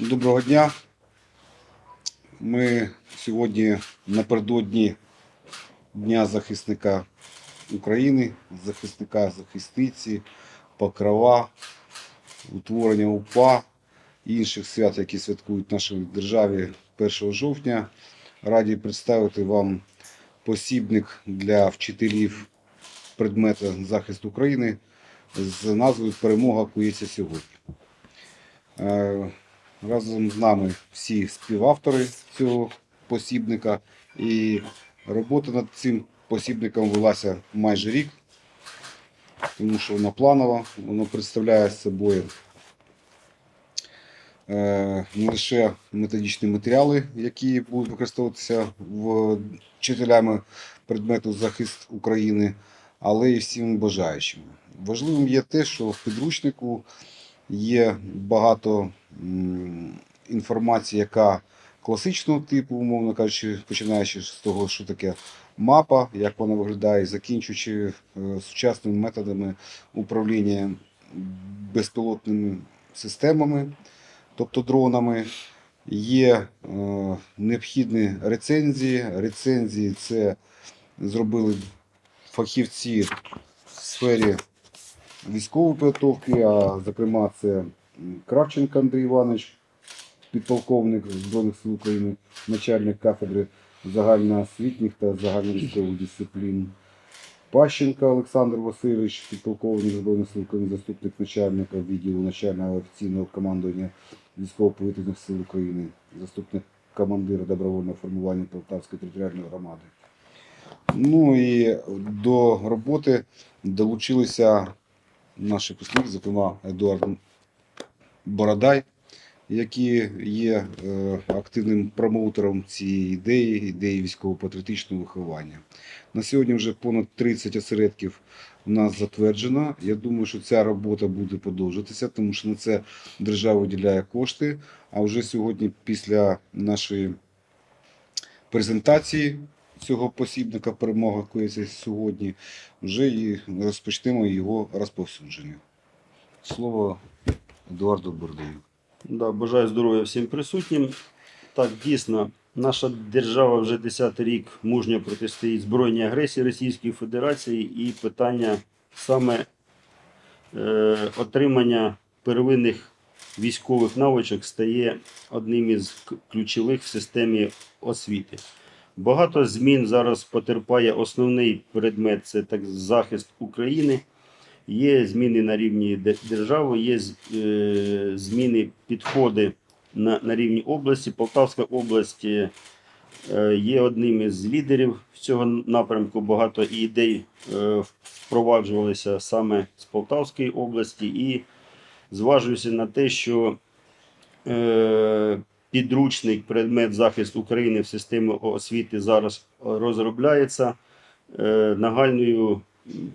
Доброго дня. Ми сьогодні напередодні Дня захисника України, захисника захисниці, покрова, утворення УПА і інших свят, які святкують в нашій державі 1 жовтня. Раді представити вам посібник для вчителів предмета захисту України з назвою Перемога кується сьогодні. Разом з нами всі співавтори цього посібника. І робота над цим посібником велася майже рік, тому що вона планова, воно представляє собою е, не лише методичні матеріали, які будуть використовуватися вчителями предмету захист України, але і всім бажаючим. Важливим є те, що в підручнику є багато інформації, яка класичного типу, умовно кажучи, починаючи з того, що таке мапа, як вона виглядає, закінчуючи е, сучасними методами управління безпілотними системами, тобто дронами. Є е, необхідні рецензії. Рецензії це зробили фахівці в сфері військової підготовки, а зокрема це Кравченко Андрій Іванович, підполковник Збройних сил України, начальник кафедри загальноосвітніх та загальновійськових дисциплін. Пащенко Олександр Васильович, підполковник Збройних сил України, заступник начальника відділу начального офіційного командування військово-повітряних сил України, заступник командира добровольного формування Полтавської територіальної громади. Ну і до роботи долучилися наші послідовники, зокрема Едуард Бородай, який є е, активним промоутером цієї ідеї, ідеї військово-патріотичного виховання. На сьогодні вже понад 30 осередків у нас затверджено. Я думаю, що ця робота буде продовжуватися, тому що на це держава виділяє кошти. А вже сьогодні, після нашої презентації цього посібника перемога коїться сьогодні, вже і розпочнемо його розповсюдження. Слово Едуарду Бордею. Да, бажаю здоров'я всім присутнім. Так, дійсно, наша держава вже 10 рік мужньо протистоїть збройній агресії Російської Федерації і питання саме е, отримання первинних військових навичок стає одним із ключових в системі освіти. Багато змін зараз потерпає основний предмет це так захист України. Є зміни на рівні держави, є е, зміни підходи на, на рівні області. Полтавська область е, є одним із лідерів цього напрямку. Багато ідей е, впроваджувалися саме з Полтавської області, і зважуюся на те, що е, підручник предмет захист України в системі освіти зараз розробляється е, нагальною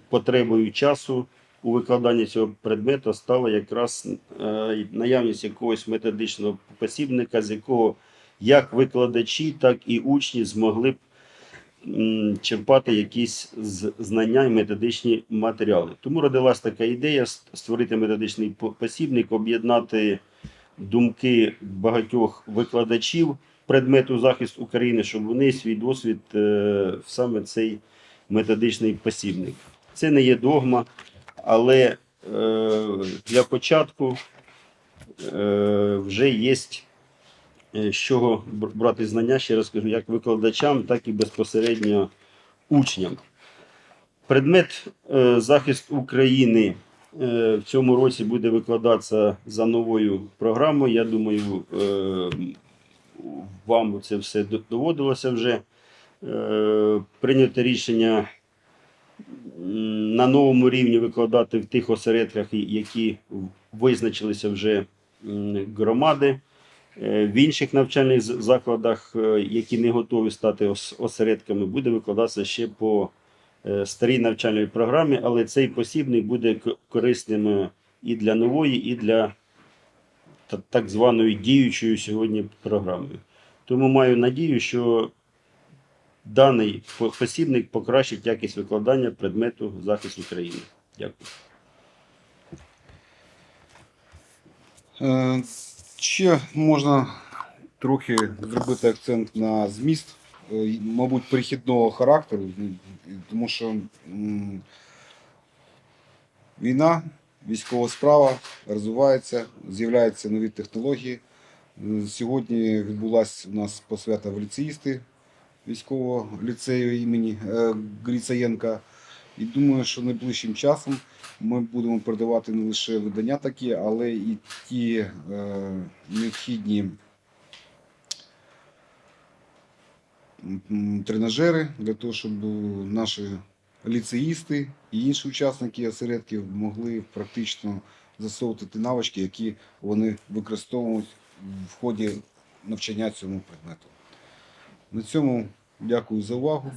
потребою часу у викладанні цього предмету стала якраз е, наявність якогось методичного посібника, з якого як викладачі, так і учні змогли б черпати якісь знання і методичні матеріали. Тому родилась така ідея створити методичний посібник, об'єднати думки багатьох викладачів предмету захист України, щоб вони свій досвід е, в саме цей методичний посібник. Це не є догма, але е, для початку е, вже є з чого брати знання, ще раз кажу, як викладачам, так і безпосередньо учням. Предмет захист України в цьому році буде викладатися за новою програмою. Я думаю, е, вам це все доводилося вже. Е, прийнято рішення на новому рівні викладати в тих осередках, які визначилися вже громади. Е, В інших навчальних закладах, е, які не готові стати осередками, буде викладатися ще по е, старій навчальній програмі, але цей посібник буде корисним е, і для нової, і для так званої діючої сьогодні програми. Тому маю надію, що даний посібник покращить якість викладання предмету захист України. Дякую. Е, Ще можна трохи зробити акцент на зміст, е, мабуть, перехідного характеру, тому що війна, військова справа розвивається, з'являються нові технології. Е, Сьогодні відбулася у нас посвята в ліцеїсти військового ліцею імені е, Грицаєнка. І думаю, що найближчим часом ми будемо передавати не лише видання такі, але і ті е, необхідні тренажери для того, щоб наші ліцеїсти і інші учасники осередків могли практично засовувати навички, які вони використовують в ході навчання цьому предмету. На цьому дякую за увагу.